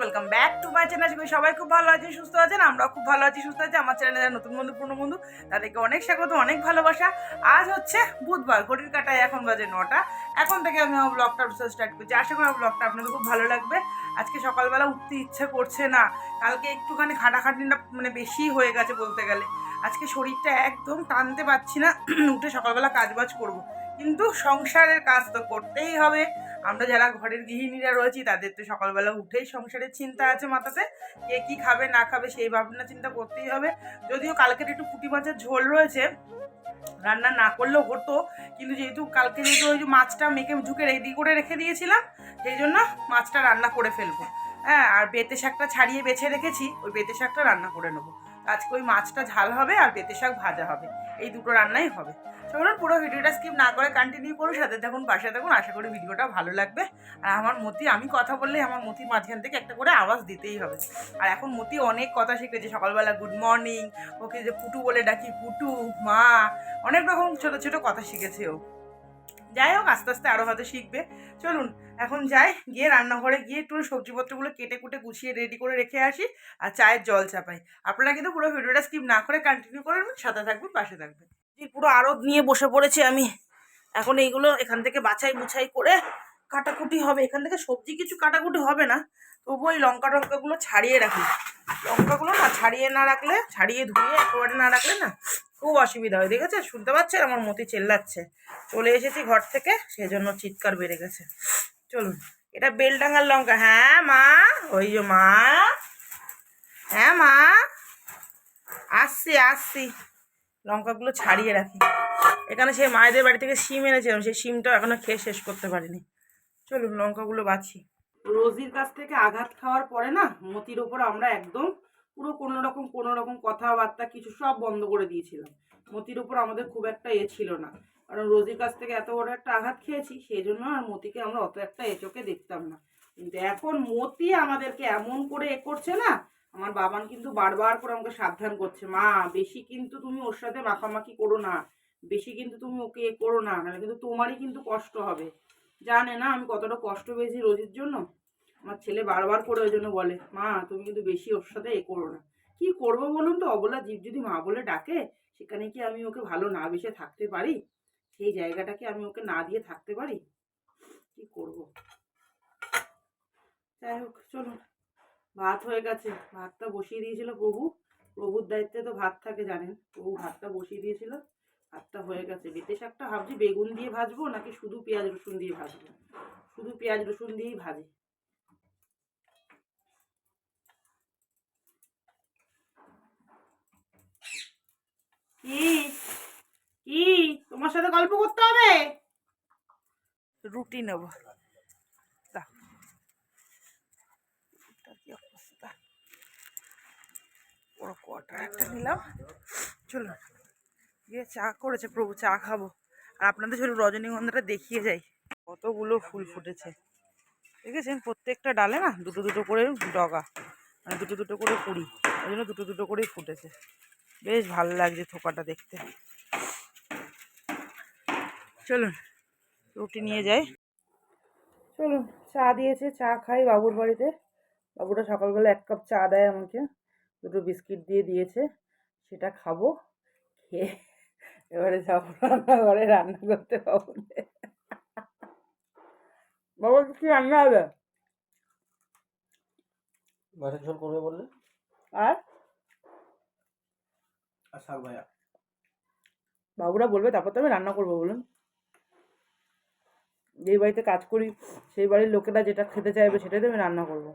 Welcome back to my channel আশা করি সবাই খুব ভালো আছে সুস্থ আছেন, আমরাও খুব ভালো আছি, সুস্থ আছি। আমার চ্যানেলে যারা নতুন বন্ধু, পুরনো বন্ধু, তাদেরকে অনেক স্বাগত, অনেক ভালোবাসা। আজ হচ্ছে বুধবার, ঘড়ির কাটায় এখন বাজে নটা। এখন থেকে আমি আমার ব্লগটা স্টার্ট করছি। আশা করি আমার ব্লগটা আপনাদের খুব ভালো লাগবে। আজকে সকালবেলা উঠতে ইচ্ছে করছে না। কালকে একটুখানি খাটাখাটিটা মানে বেশি হয়ে গেছে বলতে গেলে। আজকে শরীরটা একদম টানতে পারছি না। উঠে সকালবেলা কাজবাজ করব। কিন্তু সংসারের কাজ তো করতেই হবে। আমরা যারা ঘরের গৃহিণীরা রয়েছি, তাদের তো সকালবেলা উঠেই সংসারের চিন্তা আছে মাথাতে। কে কি খাবে, না খাবে, সেই ভাবনা চিন্তা করতেই হবে। যদিও কালকের একটু পুঁটি মাছের ঝোল রয়েছে, রান্না না করলেও হতো। কিন্তু যেহেতু কালকে যেহেতু ওই যে মাছটা মেখে ঝুঁকে রেডি করে রেখে দিয়েছিলাম, সেই জন্য মাছটা রান্না করে ফেলব। হ্যাঁ আর বেতে শাকটা ছাড়িয়ে বেছে রেখেছি, ওই বেতে শাকটা রান্না করে নেব। আজকে ওই মাছটা ঝাল হবে আর বেতে শাক ভাজা হবে। এই দুটো রান্নাই হবে। চলুন পুরো ভিডিওটা স্কিপ না করে কন্টিনিউ করুন, সাথে থাকুন, পাশে থাকুন। আশা করি ভিডিওটা ভালো লাগবে। আর আমার মতি, আমি কথা বললে আমার মতির মাঝখান থেকে একটা করে আওয়াজ দিতেই হবে। আর এখন মতি অনেক কথা শিখেছে, সকালবেলা গুড মর্নিং ওকে যে পুটু বলে ডাকি, পুটু, মা, অনেক রকম ছোট ছোট কথা শিখেছে ও। যাই হোক, আস্তে আস্তে আরও হয়তো শিখবে। চলুন, এখন যাই, গিয়ে রান্নাঘরে গিয়ে একটু সবজিপত্রগুলো কেটে কুটে গুছিয়ে রেডি করে রেখে আসি আর চায়ের জল চাপাই। আপনারা কিন্তু পুরো ভিডিওটা স্কিপ না করে কন্টিনিউ করবেন সাথে থাকবেন, পাশে থাকবেন। পুরো আড়ত নিয়ে বসে পড়েছি আমি। এখন এইগুলো এখান থেকে বাছাই বুছাই করে কাটাকুটি হবে। এখান থেকে সবজি কিছু কাটাকুটি হবে না। তবু ওই লঙ্কা টঙ্কাগুলো ছাড়িয়ে রাখি। লঙ্কাগুলো না ছাড়িয়ে না রাখলে, ছাড়িয়ে ধুয়ে একেবারে না রাখলে না খুব অসুবিধা হয়। দেখেছে? শুনতে পাচ্ছেন আমার মতি চেল্লাচ্ছে। চলে এসেছি ঘর থেকে, সেজন্য চিৎকার বেড়ে গেছে। চলুন, এটা বেলডাঙ্গার লঙ্কা। হ্যাঁ মা, ওই যে মা। হ্যাঁ মা। আসছি আসছি। লঙ্কাগুলো ছাড়িয়ে রাখি। এখানে সেই মায়েদের বাড়ি থেকে শিম এনেছিলাম, সেই শিমটাও এখনও খেয়ে শেষ করতে পারিনি। চলুন, লঙ্কাগুলো বাছি। রোজির কাছ থেকে আঘাত খাওয়ার পরে না, মতির ওপর আমরা একদম পুরো কোনো রকম কোনো রকম কথাবার্তা, কিছু সব বন্ধ করে দিয়েছিলাম। মতির উপর আমাদের খুব একটা এ ছিল না। কারণ রোজির কাছ থেকে এত বড় একটা আঘাত খেয়েছি, সেই জন্য আর মতিকে আমরা অত একটা এ চোখে দেখতাম না। কিন্তু এখন মতি আমাদেরকে এমন করে এ করছে না আমার বাবান কিন্তু বারবার করে আমাকে সাবধান করছে, মা, বেশি কিন্তু তুমি ওর সাথে মাখামাখি করো না, বেশি কিন্তু তুমি ওকে করো না, নাহলে কিন্তু তোমারই কিন্তু কষ্ট হবে। জানে না আমি কতটা কষ্ট পেয়েছি রোজির জন্য? আমার ছেলে বারবার করে ওই জন্য বলে, মা, তুমি কিন্তু বেশি ওর সাথে এ করো না। কি করব বলুন তো? অবলা জীব যদি মা বলে ডাকে, সেখানে কি আমি ওকে ভালো না বেসে থাকতে পারি? সেই জায়গাটাকে আমি ওকে না দিয়ে থাকতে পারি? কি করব? যাই হোক, চলুন। ভাত হয়ে গেছে। ভাতটা বসিয়ে দিয়েছিল প্রভু। প্রভুর দায়িত্বে তো ভাত থাকে, জানেন। প্রভু ভাতটা বসিয়ে দিয়েছিল। ভাতটা হয়ে গেছে। বেতে শাকটা ভাবছি বেগুন দিয়ে ভাজবো নাকি শুধু পেঁয়াজ রসুন দিয়ে ভাজবো? শুধু পেঁয়াজ রসুন দিয়েই ভাজি। কি? কি? তোমার সাথে গল্প করতে হবে? রুটি নেব দাও। এটা কি অবস্থা? একটা নিলাম। চলো, গিয়ে চা করেছে প্রভু, চা খাব। আর আপনাদের চলো রজনীগন্ধাটা দেখিয়ে যাই। কতগুলো ফুল ফুটেছে। দেখেছেন? প্রত্যেকটা ডালে না দুটো দুটো করে ডগা মানে দুটো দুটো করে কুড়ি, ওই জন্য দুটো দুটো করেই ফুটেছে। বেশ ভালো লাগছে থোকাটা দেখতে। চলুন, রুটি নিয়ে যাই। চলুন, চা দিয়েছে, চা খাই বাবুর বাড়িতে। বাবুটা সকালবেলা এক কাপ চা দেয় আমাকে দুটো বিস্কিট দিয়ে দিয়েছে সেটা খাব খেয়ে এবারে যাব রান্নাঘরে রান্না করতে পাবো বাবা কি রান্না হবে? মাছের ঝোল করবে বললে? আর? আর শাক ভাজা। বাবুরা বলবে তারপর তো আমি রান্না করব বলুন। যেই বাড়িতে কাজ করি সেই বাড়ির লোকেরা যেটা খেতে চাইবে সেটাই তো আমি রান্না করব।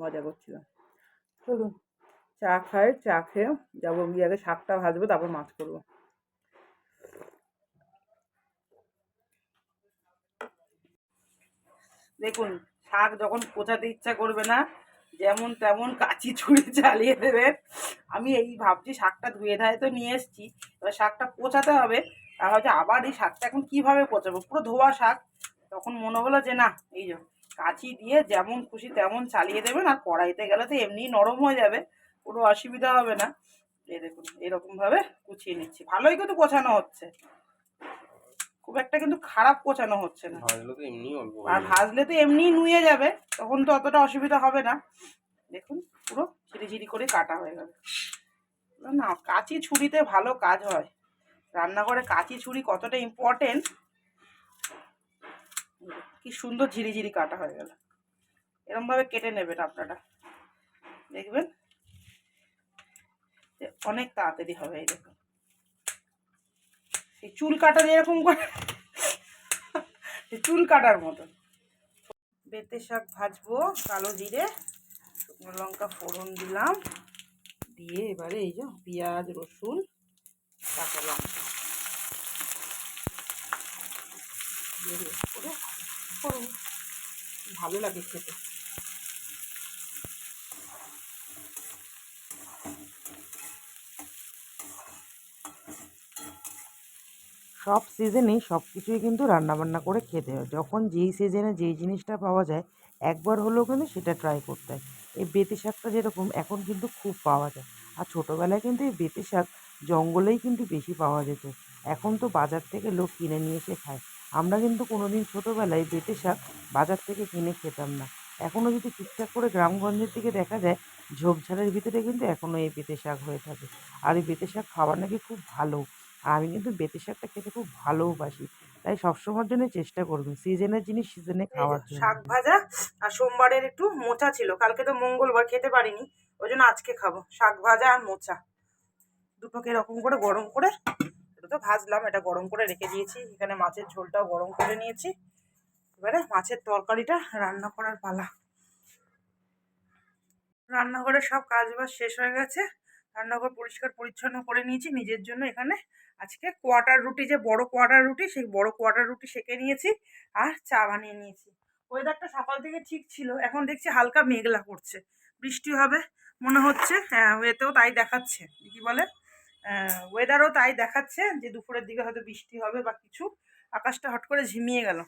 মজা করছিলাম। চলুন, চা খাই, চা খেয়ে যাব, গিয়ে আগে শাকটা ভাজবো, তারপর মাছ করব। দেখুন, শাক যখন পোচাতে ইচ্ছা করবে না, যেমন তেমন কাচি ছুরি চালিয়ে দেবে। আমি এই ভাবছি শাকটা ধুয়ে ধায়ে তো নিয়ে এসেছি, এবার শাকটা পোচাতে হবে। হচ্ছে আবার এই শাকটা এখন কীভাবে পোচাবো পুরো ধোয়া শাক। তখন মনে হলো যে না, এই যে কাঁচি দিয়ে যেমন খুশি তেমন চালিয়ে দেবেন আর কড়াইতে গেলে তো এমনি নরম হয়ে যাবে কোনো অসুবিধা হবে না। এই দেখুন এরকমভাবে কুচিয়ে নিচ্ছি। ভালোই কিন্তু কোচানো হচ্ছে। খুব একটা কিন্তু খারাপ কোচানো হচ্ছে না। আর ভাজলে তো এমনি নুয়ে যাবে তখন তো অতটা অসুবিধা হবে না। দেখুন পুরো ঝিরি ঝিরিঝিরি করে কাটা হয়ে গেল। না কাঁচি ছুরিতে ভালো কাজ হয়। রান্নাঘরে কাঁচি ছুরি কতটা ইম্পর্টেন্ট কি সুন্দর ঝিরিঝিরি কাটা হয়ে গেল। এরমভাবে কেটে নেবেন আপনারা। দেখবেন? অনেক তাড়াতাড়ি হবে, এই দেখুন। এই চুল কাটা যেরকম করে চুল কাটার মতন। বেতে শাক ভাজবো, কালো জিরে, শুকনো লঙ্কা ফোড়ন দিলাম। দিয়ে এবারে এই যে পেঁয়াজ, রসুন, কাঁচা লঙ্কা। করব ভালো লাগে খেতে। সব সিজনেই সব কিছুই কিন্তু রান্নাবান্না করে খেতে হয়। যখন যেই সিজনে যেই জিনিসটা পাওয়া যায়, একবার হলেও কিন্তু সেটা ট্রাই করতে হয়। এই বেতে শাকটা যেরকম এখন কিন্তু খুব পাওয়া যায়। আর ছোটোবেলায় কিন্তু এই বেতে শাক জঙ্গলেই কিন্তু বেশি পাওয়া যেত। এখন তো বাজার থেকে লোক কিনে নিয়ে এসে খায়। আমরা কিন্তু কোনোদিন ছোটোবেলায় বেতে শাক বাজার থেকে কিনে খেতাম না। এখনও যদি ঠিকঠাক করে গ্রামগঞ্জের দিকে দেখা যায় ঝোপঝাড়ের ভিতরে কিন্তু এখনও এই বেতে শাক হয়ে থাকে। আর এই বেতে শাক খাবার নাকি খুব ভালো। আর আমি কিন্তু বেতে শাকটা খেতে খুব ভালোবাসি তাই সবসময়ের জন্য চেষ্টা করবেন সিজনের জিনিস সিজনে খাওয়ার শাক ভাজা আর সোমবারের একটু মোচা ছিল। কালকে তো মঙ্গলবার খেতে পারিনি। ওই জন্য আজকে খাব। শাক ভাজা আর মোচা। দুটোকে এরকম করে গরম করে তো ভাজলাম, এটা গরম করে রেখে দিয়েছি। এখানে মাছের ঝোলটাও গরম করে নিয়েছি। এবারে মাছের তরকারিটা রান্না করার পালা। রান্নাঘরে সব কাজ বাজ শেষ হয়ে গেছে। রান্নাঘর পরিষ্কার পরিচ্ছন্ন করে নিয়েছি। নিজের জন্য এখানে আজকে কোয়াটার রুটি, যে বড় কোয়াটার রুটি, সেই বড় কোয়াটার রুটি সেকে নিয়েছি আর চা বানিয়ে নিয়েছি। ওয়েদারটা সকাল থেকে ঠিক ছিল, এখন দেখছি হালকা মেঘলা করছে। বৃষ্টি হবে, মনে হচ্ছে। হ্যাঁ এতেও তাই দেখাচ্ছে। কি বলে? ওয়েদারও তাই দেখাচ্ছে যে দুপুরের দিকে হয়তো বৃষ্টি হবে বা কিছু। আকাশটা হট করে ঝিমিয়ে গেল।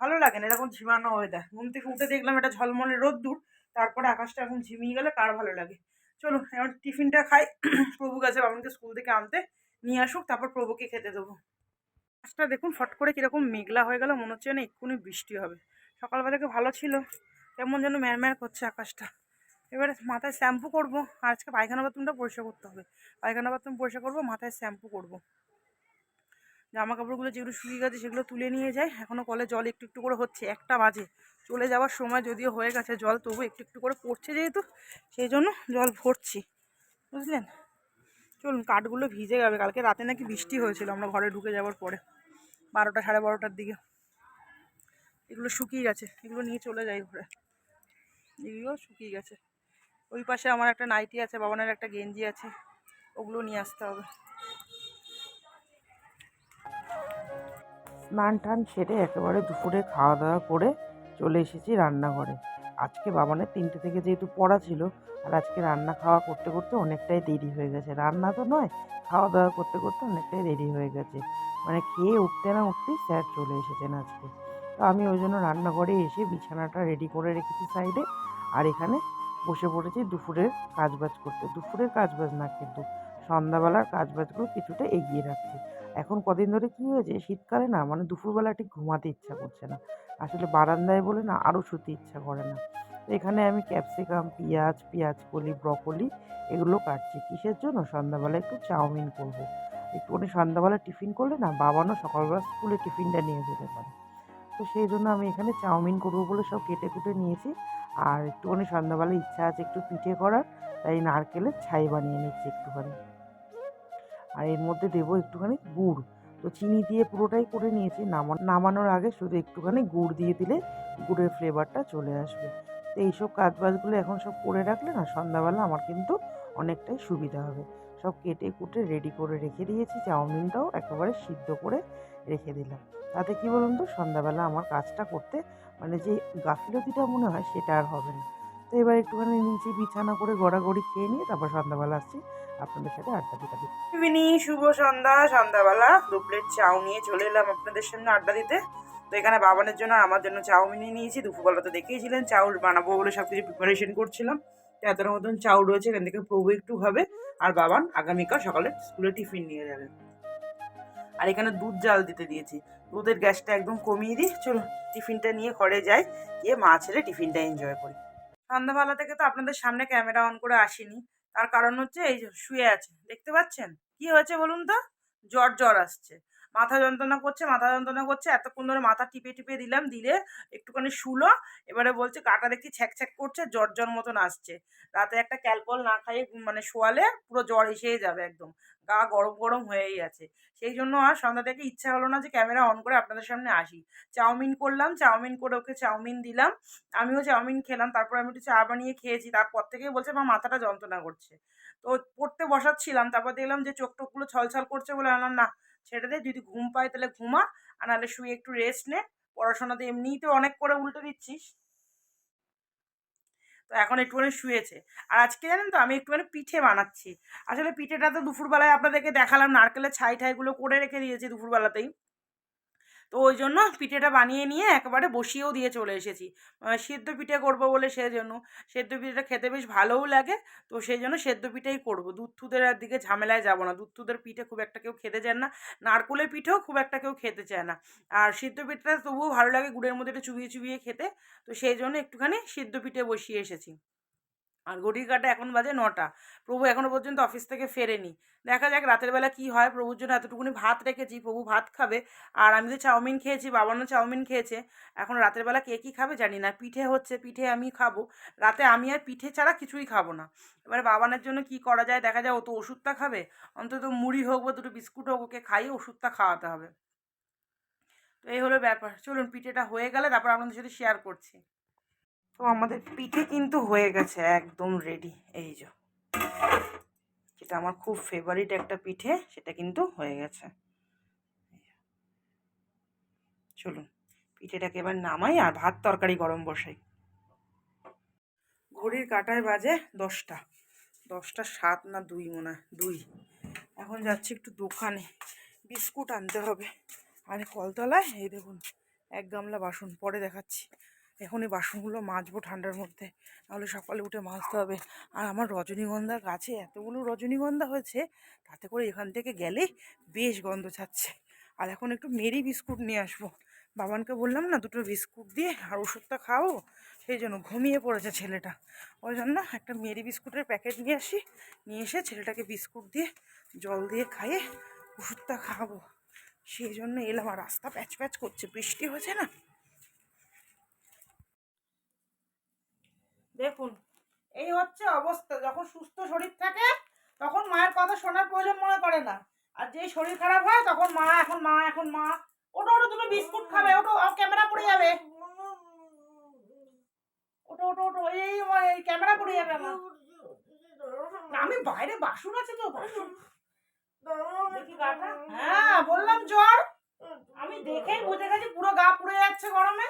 ভালো লাগে না এরকম ঝিমানো ওয়েদার ঘুম থেকে উঠে দেখলাম এটা ঝলমলে রোদ্দুর, তারপরে আকাশটা এখন ঝিমিয়ে গেলে কার ভালো লাগে? চলো এবার টিফিনটা খাই। প্রভু গেছে বাবাকে স্কুল থেকে আনতে। নিয়ে আসুক, তারপর প্রভুকে খেতে দেবো। আকাশটা দেখুন ফট করে কীরকম মেঘলা হয়ে গেল, মনে হচ্ছে না এক্ষুনি বৃষ্টি হবে। সকালবেলা থেকে ভালো ছিল। কেমন যেন ম্যারম্যার করছে আকাশটা। এবারে মাথায় শ্যাম্পু করব। আজকে পায়খানা বাথরুমটা পরিষ্কার করতে হবে। পায়খানা বাথরুম পরিষ্কার করব, মাথায় শ্যাম্পু করব। জামা কাপড়গুলো যেগুলো শুকিয়ে গেছে সেগুলো তুলে নিয়ে যাই। এখনও কলে জল একটু একটু করে হচ্ছে, একটা বাজে। চলে যাওয়ার সময় যদিও হয়ে গেছে জল, তবু একটু একটু করে পড়ছে যেহেতু, সেই জন্য জল ভরছি। বুঝলেন? চলুন, কাঠগুলো ভিজে যাবে কালকে রাতে নাকি বৃষ্টি হয়েছিল, আমরা ঘরে ঢুকে যাওয়ার পরে। বারোটা সাড়ে বারোটার দিকে। এগুলো শুকিয়ে গেছে, এগুলো নিয়ে চলে যাই ঘরে। এগুলো শুকিয়ে গেছে। ওই পাশে আমার একটা নাইটি আছে, বাবানের একটা গেঞ্জি আছে, ওগুলো নিয়ে আসতে হবে। স্নান টান সেরে একেবারে দুপুরে খাওয়া দাওয়া করে চলে এসেছি রান্নাঘরে। আজকে বাবানের তিনটে থেকে যেহেতু পড়া ছিল, আর আজকে রান্না খাওয়া করতে করতে অনেকটাই দেরি হয়ে গেছে। রান্না তো নয়, খাওয়া দাওয়া করতে করতে অনেকটাই দেরি হয়ে গেছে। মানে খেয়ে উঠতে না উঠতেই স্যার চলে এসেছেন আজকে। তো আমি ওই জন্য রান্নাঘরে এসে বিছানাটা রেডি করে রেখেছি সাইডে আর এখানে বসে পড়েছি দুপুরের কাজবাজ করতে। দুপুরের কাজবাজ না, কিন্তু সন্ধ্যাবেলার কাজবাজগুলো কিছুটা এগিয়ে রাখছি। এখন কদিন ধরে কী হয়েছে? শীতকালে না মানে দুপুরবেলা ঠিক ঘুমাতে ইচ্ছা করছে না। আসলে বারান্দায় বলে না আরও শুতে ইচ্ছা করে না। তো এখানে আমি ক্যাপসিকাম, পেঁয়াজ পেঁয়াজ কলি ব্রকলি এগুলো কাটছি। কিসের জন্য? সন্ধ্যাবেলা একটু চাউমিন করব। একটুখানি সন্ধ্যাবেলা টিফিন করলে না, বাবানও সকালবেলা স্কুলে টিফিনটা নিয়ে যেতে পারে। তো সেই জন্য আমি এখানে চাউমিন করব বলে সব কেটে কুটে নিয়েছি। আর একটুখানি সন্ধ্যাবেলা ইচ্ছা আছে একটু পিঠে করার, তাই নারকেলের ছাই বানিয়ে নিচ্ছি একটুখানি। আর এর মধ্যে দেবো একটুখানি গুড়। তো চিনি দিয়ে পুরোটাই করে নিয়েছি, নামা নামানোর আগে শুধু একটুখানি গুড় দিয়ে দিলে গুড়ের ফ্লেভারটা চলে আসবে। তো এইসব কাজবাজগুলো এখন সব করে রাখলে না সন্ধ্যাবেলা আমার কিন্তু অনেকটাই সুবিধা হবে। সব কেটে কুটে রেডি করে রেখে দিয়েছি। চাউমিনটাও একেবারে সিদ্ধ করে রেখে দিলাম। তাতে কি বলুন তো, সন্ধ্যাবেলা আমার কাজটা করতে মানে যে গাফিলতিটা মনে হয় সেটা আর হবে না। তো এবার একটুখানি নিচে বিছানা করে গড়াগড়ি খেয়ে নিয়ে তারপর সন্ধ্যাবেলা আসছি আপনাদের সাথে আড্ডা দিতে দিতে। ইভিনিং শুভ সন্ধ্যা। সন্ধ্যাবেলা দু প্লেট চাউ নিয়ে চলে এলাম আপনাদের সামনে আড্ডা দিতে। তো এখানে বাবানের জন্য আমার জন্য চাউমিন নিয়ে নিয়েছি। দুপুরবেলা তো দেখেইছিলেন, চাউল বানাবো বলে সব কিছু প্রিপারেশন করছিলাম এতটা মতন চাউল রয়েছে, এখান থেকে প্রভু একটু খাবে। আর বাবান আগামীকাল সকালে স্কুলে টিফিন নিয়ে যাবে। আর এখানে দুধ জাল দিতে দিয়েছি। দুধের গ্যাসটা একদম কমিয়ে দিই। চলো টিফিনটা নিয়ে ঘরে যাই। গিয়ে মা ছেলে টিফিনটা এনজয় করি। সন্ধ্যাবেলা থেকে তো আপনাদের সামনে ক্যামেরা অন করে আসিনি। তার কারণ হচ্ছে এই শুয়ে আছে। দেখতে পাচ্ছেন? কি হয়েছে বলুন তো? জ্বর জ্বর আসছে। মাথা যন্ত্রণা করছে, মাথা যন্ত্রণা করছে, এতক্ষণ ধরে মাথা টিপে টিপে দিলাম, দিলে একটুখানি শুলো, এবারে বলছে গাটা দেখি ছ্যাক ছ্যাক করছে, জ্বর জ্বর মতন আসছে। রাতে একটা ক্যালপল না খাইয়ে মানে শোয়ালে পুরো জ্বর এসেই যাবে একদম, গা গরম গরম হয়েই আছে। সেই জন্য আর সন্ধ্যা থেকে ইচ্ছা হলো না যে ক্যামেরা অন করে আপনাদের সামনে আসি। চাউমিন করলাম, চাউমিন করে ওকে চাউমিন দিলাম, আমিও চাউমিন খেলাম, তারপর আমি একটু চা বানিয়ে খেয়েছি, তারপর থেকেই বলছে, মা, মাথাটা যন্ত্রণা করছে। তো পড়তে বসাচ্ছিলাম, তারপর দেখলাম যে চোখ টোকগুলো ছলছল করছে বলে আনলাম না ছেড়ে দে, যদি ঘুম পায় তাহলে ঘুমা, আর নাহলে শুয়ে একটু রেস্ট নে। পড়াশোনাতে এমনিই তো অনেক করে উল্টে দিচ্ছিস। তো এখন একটুখানি শুয়েছে। আর আজকে জানেন তো, আমি একটুখানি পিঠে বানাচ্ছি। আসলে পিঠেটা তো দুপুরবেলায় আপনাদেরকে দেখালাম, নারকেলের ছাই ঠাইগুলো করে রেখে দিয়েছি দুপুরবেলাতেই। তো ওই জন্য পিঠেটা বানিয়ে নিয়ে একেবারে বসিয়েও দিয়ে চলে এসেছি। সেদ্ধ পিঠে করব বলে সেই জন্য। সেদ্ধ পিঠেটা খেতে বেশ ভালোও লাগে, তো সেই জন্য সেদ্ধ পিঠেই করব। দুধ তুদের দিকে ঝামেলায় যাব না। দুধ তুদের পিঠে খুব একটা কেউ খেতে চায় না। নারকোলের পিঠেও খুব একটা কেউ খেতে চায় না। আর সিদ্ধ পিঠেটা তবুও ভালো লাগে গুড়ের মধ্যে একটু চুবিয়ে চুবিয়ে খেতে। তো সেই জন্য একটুখানি সিদ্ধ পিঠে বসিয়ে এসেছি। আর ঘড়ির কাটা এখন বাজে নটা। প্রভু এখনও পর্যন্ত অফিস থেকে ফেরেনি। দেখা যাক রাতের বেলা কি হয়। প্রভুর জন্য এতটুকুনি ভাত রেখেছি। প্রভু ভাত খাবে। আর আমি তো চাউমিন খেয়েছি বাবানও চাউমিন খেয়েছে। এখন রাতের বেলা কে কী খাবে জানি না। পিঠে হচ্ছে, পিঠে আমি খাব। রাতে আমি আর পিঠে ছাড়া কিছুই খাব না। এবার বাবানের জন্য কি করা যায় দেখা যায় ও তো ওষুধটা খাবে। অন্তত মুড়ি হোক বা দুটো বিস্কুট হোক, ওকে খাইয়ে ওষুধটা খাওয়াতে হবে। তো এই হলো ব্যাপার। চলুন, পিঠেটা হয়ে গেলে তারপর আপনাদের সাথে শেয়ার করছি। তো আমাদের পিঠে কিন্তু হয়ে গেছে একদম রেডি এই যে। যেটা আমার খুব ফেভারিট একটা পিঠে, সেটা কিন্তু হয়ে গেছে। চলুন, পিঠেটাকে এবার নামাই আর ভাত তরকারি গরম বসাই। ঘড়ির কাটায় বাজে দশটা। দশটা সাত না দুই মনে দুই। এখন যাচ্ছি একটু দোকানে। বিস্কুট আনতে হবে। আর কলতলায়? এই দেখুন, এক গামলা বাসন, পরে দেখাচ্ছি। এখন এই বাসনগুলো মাজবো ঠান্ডার মধ্যে। নাহলে সকালে উঠে মাজতে হবে। আর আমার রজনীগন্ধা গাছে এতগুলো রজনীগন্ধা হয়েছে, তাতে করে এখান থেকে গেলে বেশ গন্ধ ছাড়ছে। আর এখন একটু মেরি বিস্কুট নিয়ে আসব। বাবানকে বললাম না, দুটো বিস্কুট দিয়ে আর ওষুধটা খাও সেই জন্য ঘুমিয়ে পড়েছে ছেলেটা। ওই জন্য একটা মেরি বিস্কুটের প্যাকেট নিয়ে আসি। নিয়ে এসে ছেলেটাকে বিস্কুট দিয়ে জল দিয়ে খাইয়ে ওষুধটা খাওয়াবো। সেই জন্য এলাম আর রাস্তা প্যাচ প্যাচ করছে। বৃষ্টি হয়েছে না? দেখুন, এই হচ্ছে অবস্থা। যখন সুস্থ শরীর থাকে, তখন মায়ের কথা শোনার প্রয়োজন মনে করে না। আর যেই শরীর খারাপ হয়, তখন মা এখন মা এখন মা। ওটা ওটা তুমি বিস্কুট খাবে, ওটা ক্যামেরা পড়ে যাবে। ওটো ওটো ওটো, এই এই ক্যামেরা পড়ে যাবে আমার। আমি বাইরে বাসন আছে তো, বাসন। হ্যাঁ বললাম জ্বর। আমি দেখেই বুঝে গেছি, পুরো গা পুড়ে যাচ্ছে গরমে।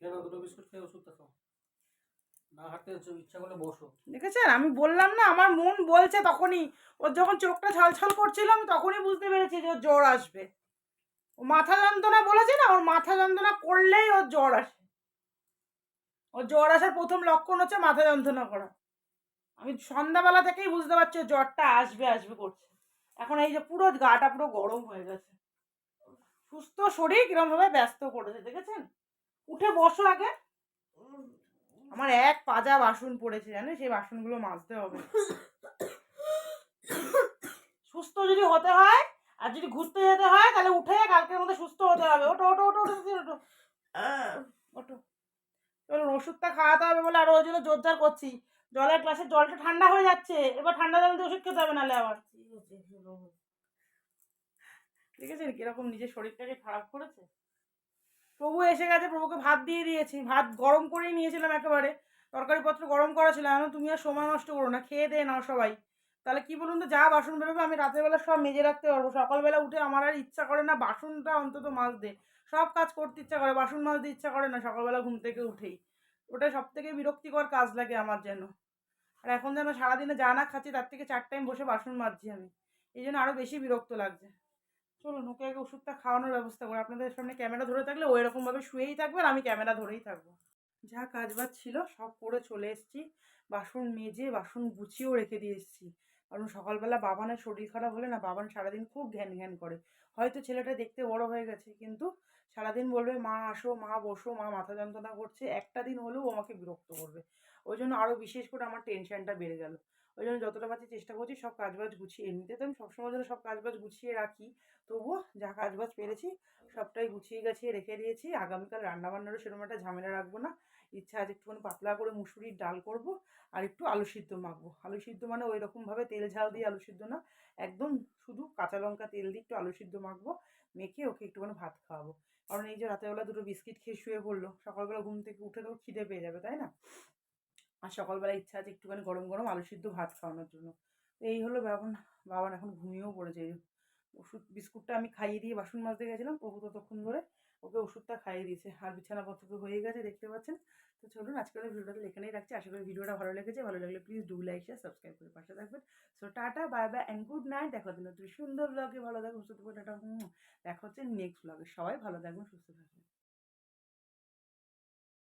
কেন দুটো বিস্কুট খেয়ে ওষুধটা খাও না হাঁটতে হচ্ছে ইচ্ছা করলে বসো দেখেছেন? আমি বললাম না, আমার মন বলছে তখনই। ওর যখন চোখটা ছলছল করছিল, আমি তখনই বুঝতে পেরেছি যে ওর জ্বর আসবে। ও মাথা যন্ত্রণা বলেছে না, ওর মাথা যন্ত্রণা করলেই ওর জ্বর আসে। ওর জ্বর আসার প্রথম লক্ষণ হচ্ছে মাথা যন্ত্রণা করা। আমি সন্ধ্যাবেলা থেকেই বুঝতে পারছি জ্বরটা আসবে আসবে করছে। এখন এই যে পুরো গাটা পুরো গরম হয়ে গেছে। সুস্থ শরীর কিরমভাবে ব্যস্ত করেছে, দেখেছেন? উঠে বসো আগে। আমার এক পাজা বাসন পড়েছে জানো সেই বাসনগুলো মাজতে হবে। সুস্থ যদি হতে হয় আর যদি ঘুরতে যেতে হয় তাহলে উঠে কালকের মধ্যে সুস্থ হতে হবে। ওটো ওটো ওটো ওটো ওটো, ওটো চলুন ওষুধটা খাওয়াতে হবে বলে আরও ওই জন্য জোরজার করছি। জলের গ্লাসে জলটা ঠান্ডা হয়ে যাচ্ছে। এবার ঠান্ডা জল দিয়ে ওষুধ খেতে হবে নাহলে আবার। ঠিক দেখেছেন কীরকম নিজের শরীরটাকে খারাপ করেছে? প্রভু এসে গেছে, প্রভুকে ভাত দিয়ে দিয়েছি। ভাত গরম করেই নিয়েছিলাম একেবারে। তরকারিপত্র গরম করা ছিল এখন তুমি আর সময় নষ্ট করো না, খেয়ে দে নাও সবাই। তাহলে কি বলুন তো, যা বাসন বেরোবে, আমি রাতের বেলা সব মেজে রাখতে পারব। সকালবেলা উঠে আমার আর ইচ্ছা করে না বাসনটা অন্তত মাজতে। সব কাজ করতে ইচ্ছা করে, বাসন মাজতে ইচ্ছা করে না সকালবেলা ঘুম থেকে উঠেই। ওটা সব থেকে বিরক্তিকর কাজ লাগে আমার যেন। আর এখন যেন সারাদিনে যা না খাচ্ছি, তার থেকে চার টাইম বসে বাসন মাজছি আমি। এই জন্য আরও বেশি বিরক্ত লাগছে। চলুন, ওকে আগে ওষুধটা খাওয়ানোর ব্যবস্থা করে, আপনাদের সামনে ক্যামেরা ধরে থাকলে ও এরকমভাবে শুয়েই থাকবে আর আমি ক্যামেরা ধরেই থাকব। যা কাজ বাজ ছিল, সব করে চলে এসেছি, বাসন মেজে, বাসন গুছিয়েও রেখে দিয়ে এসেছি। কারণ সকালবেলা বাবানের শরীর খারাপ হলে না, বাবান সারাদিন খুব ঘ্যান ঘ্যান করে। হয়তো ছেলেটা দেখতে বড় হয়ে গেছে, কিন্তু সারাদিন বলবে, মা, আসো, মা, বসো, মা, মাথা যন্ত্রণা করছে। একটা দিন হলেও আমাকে বিরক্ত করবে। ওই জন্য আরও বিশেষ করে আমার টেনশনটা বেড়ে গেল। ওই জন্য যতটা পারছি চেষ্টা করছি সব কাজবাজ গুছিয়ে এমনিতে তো আমি সবসময় জন্য সব কাজবাজ গুছিয়ে রাখি। তবুও যা কাজবাজ পেরেছি, সবটাই গুছিয়ে গাছিয়ে রেখে দিয়েছি। আগামীকাল রান্নাবান্নারও সেরকম একটা ঝামেলা রাখব না। ইচ্ছা আছে একটুখানি পাতলা করে মুসুরির ডাল করব আর একটু আলু সিদ্ধ মাখবো। আলু সিদ্ধ মানে ওই রকমভাবে তেল ঝাল দিয়ে আলু সিদ্ধ না, একদম শুধু কাঁচা লঙ্কা তেল দিয়ে একটু আলু সিদ্ধ মাখবো, মেখে ওকে একটুখানি ভাত খাওয়াবো। কারণ এই যে রাতেরবেলা দুটো বিস্কিট খেয়ে শুয়ে পড়ল, সকালবেলা ঘুম থেকে উঠে তো খিদে পেয়ে যাবে, তাই না? আর সকালবেলা ইচ্ছা আছে একটুখানি গরম গরম আলু সিদ্ধ ভাত খাওয়ানোর জন্য। তো এই হলো বাবান বাবান এখন ঘুমিয়েও পড়েছে। ওষুধ, বিস্কুটটা আমি খাইয়ে দিয়ে বাসন মাজতে গেছিলাম। প্রভু ততক্ষণ ধরে ওকে ওষুধটা খাইয়ে দিয়েছে। আর বিছানাপত্র হয়ে গেছে, দেখতে পাচ্ছেন? তো চলুন আজকের ভিডিওটা এখানেই রাখছি। আশা করি ভিডিওটা ভালো লেগেছে। ভালো লাগলে please do like share subscribe করে পাশে থাকবেন। So tata bye bye and good night দেখা হচ্ছে নতুন সুন্দর ব্লগে ভালো থাকবেন সুস্থ থাকবেন টাটা দেখা হচ্ছে নেক্সট ব্লগে সবাই ভালো থাকবেন সুস্থ থাকবেন